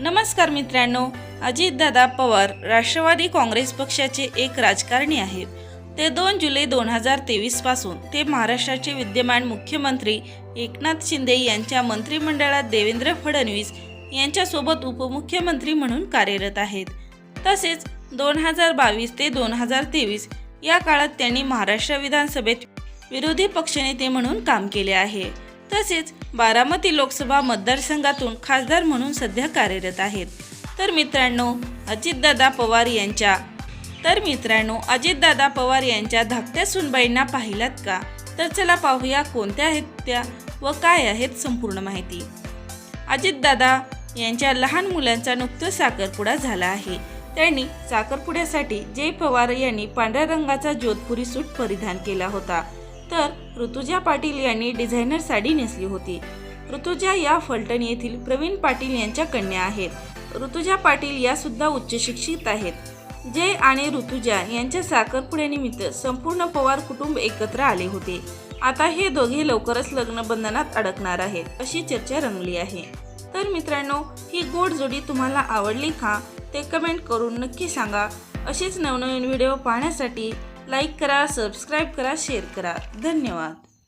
नमस्कार मित्रांनो अजितदादा पवार राष्ट्रवादी काँग्रेस पक्षाचे एक राजकारणी आहेत. ते दोन जुलै दोन हजार तेवीसपासून ते महाराष्ट्राचे विद्यमान मुख्यमंत्री एकनाथ शिंदे यांच्या मंत्रिमंडळात देवेंद्र फडणवीस यांच्यासोबत उपमुख्यमंत्री म्हणून कार्यरत आहेत. तसेच दोन हजार बावीस ते दोन हजार तेवीस या काळात त्यांनी महाराष्ट्र विधानसभेत विरोधी पक्षनेते म्हणून काम केले आहे. तसेच बारामती लोकसभा मतदारसंघातून खासदार म्हणून सध्या कार्यरत आहेत. तर मित्रांनो अजितदादा पवार यांच्या तर मित्रांनो अजितदादा पवार यांच्या धाकट्या सुनबाईंना पाहिलात का? तर चला पाहूया कोणत्या आहेत त्या व काय आहेत संपूर्ण माहिती. अजितदादा यांच्या लहान मुलांचा नुकतंच साखरपुडा झाला आहे. त्यांनी साखरपुड्यासाठी जय पवार यांनी पांढऱ्या रंगाचा जोधपुरी सूट परिधान केला होता. तर ऋतुजा पाटील यांनी डिझायनर साडी नेसली होती. ऋतुजा या फलटण येथील प्रवीण पाटील यांच्या कन्या आहेत. ऋतुजा पाटील या सुद्धा उच्च शिक्षित आहेत. जय आणि ऋतुजा यांच्या साखरपुड्यानिमित्त संपूर्ण पवार कुटुंब एकत्र आले होते. आता हे दोघे लवकरच लग्न बंधनात अडकणार आहेत अशी चर्चा रंगली आहे. तर मित्रांनो ही गोड जोडी तुम्हाला आवडली का ते कमेंट करून नक्की सांगा. असेच नवनवीन व्हिडिओ पाहण्यासाठी लाईक करा सबस्क्राईब करा शेअर करा. धन्यवाद.